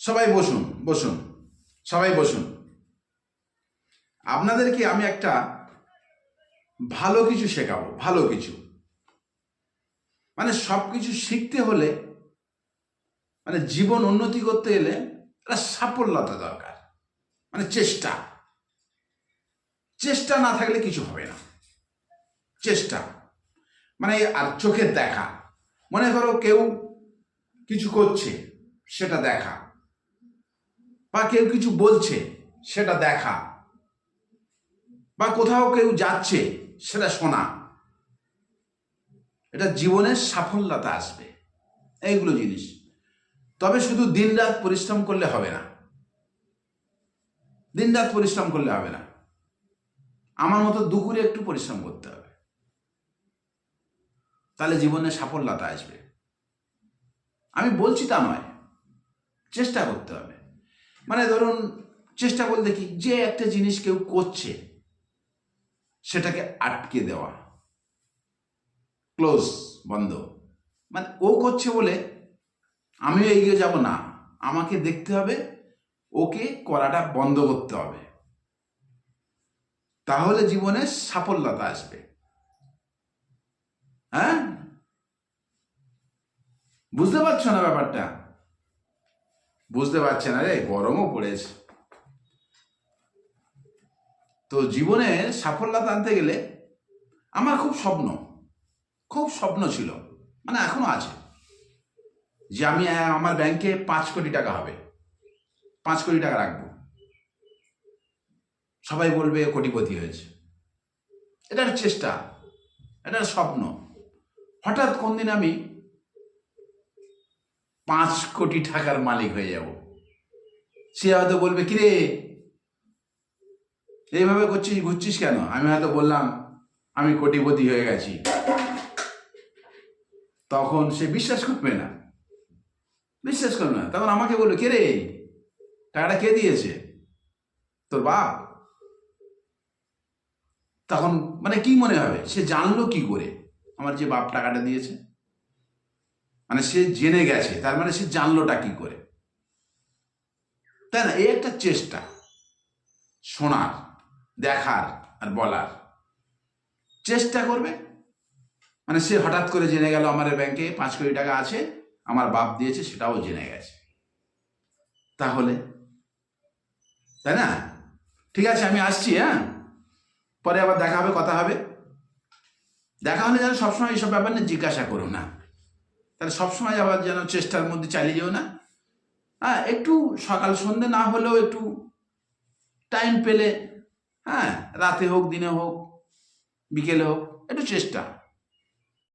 সবাই বসুন বসুন, সবাই বসুন। আপনাদেরকে আমি একটা ভালো কিছু শেখাবো, ভালো কিছু। মানে সব কিছু শিখতে হলে মানে জীবন উন্নতি করতে গেলে একটা সাফল্যতা দরকার। মানে চেষ্টা। চেষ্টা না থাকলে কিছু হবে না। চেষ্টা। মানে আর চোখের দেখা। মনে করো কেউ কিছু করছে, সেটা দেখা। বা কেউ কিছু বলছে, সেটা দেখা। বা কোথাও কেউ যাচ্ছে, সেটা শোনা। এটা জীবনের সাফল্যতা আসবে। এইগুলো জিনিস। তবে শুধু দিনরাত পরিশ্রম করলে হবে না। দিনরাত পরিশ্রম করলে হবে না। আমার মতো দুপুরে একটু পরিশ্রম করতে হবে। তাহলে জীবনে সাফল্যতা আসবে। আমি বলছি তা নয়, চেষ্টা করতে হবে। মানে ধরুন, চেষ্টা বলতে কি যে একটা জিনিস কেউ করছে, সেটাকে আটকে দেওয়া। ক্লোজ বন্ধ। মানে ও করছে বলে আমিও এগিয়ে যাব না। আমাকে দেখতে হবে, ওকে করাটা বন্ধ করতে হবে। তাহলে জীবনে সাফল্যতা আসবে। হ্যাঁ? বুঝতে পারছ না ব্যাপারটা? বুঝতে পারছে না রে, গরমও পড়েছে। তো জীবনে সাফল্যতা আনতে গেলে আমার খুব স্বপ্ন খুব স্বপ্ন ছিল মানে এখনও আছে, যে আমি আমার ব্যাংকে পাঁচ কোটি টাকা হবে, পাঁচ কোটি টাকা রাখব। সবাই বলবে কোটিপতি হয়েছে। এটা একটা চেষ্টা, এটা একটা স্বপ্ন। হঠাৎ কোনদিন আমি পাঁচ কোটি টাকার মালিক হয়ে যাব। সে হয়তো বলবে, কিরে, এইভাবে করছিস, ঘুরছিস কেন? আমি হয়তো বললাম, আমি কোটিপতি হয়ে গেছি। তখন সে বিশ্বাস করবে না। বিশ্বাস করবে না। তখন আমাকে বলবে কে রে টাকাটা কে দিয়েছে? তোর বাপ? তখন মানে কি মনে হবে? সে জানলো কি করে? আমার যে বাপ টাকাটা দিয়েছে। মানে সে জেনে গেছে, তার মানে সে জানলোটা কি করে? তাই না? এই একটা চেষ্টা, শোনার, দেখার আর বলার। চেষ্টা করবে? মানে সে হঠাৎ করে জেনে গেল আমার ব্যাংকে পাঁচ কোটি টাকা আছে, আমার বাপ দিয়েছে, সেটাও জেনে গেছে। তাহলে? তাই না? ঠিক আছে, আমি আসছি হ্যাঁ? পরে আবার দেখা হবে, কথা হবে। দেখা হলে যেন সবসময় এইসব ব্যাপার নিয়ে জিজ্ঞাসা করো না। তাহলে সবসময় আবার যেন চেষ্টার মধ্যে চালিয়ে যেও না। হ্যাঁ একটু সকাল সন্ধে না হলেও একটু টাইম পেলে হ্যাঁ রাতে হোক, দিনে হোক, বিকেলে হোক, একটু চেষ্টা।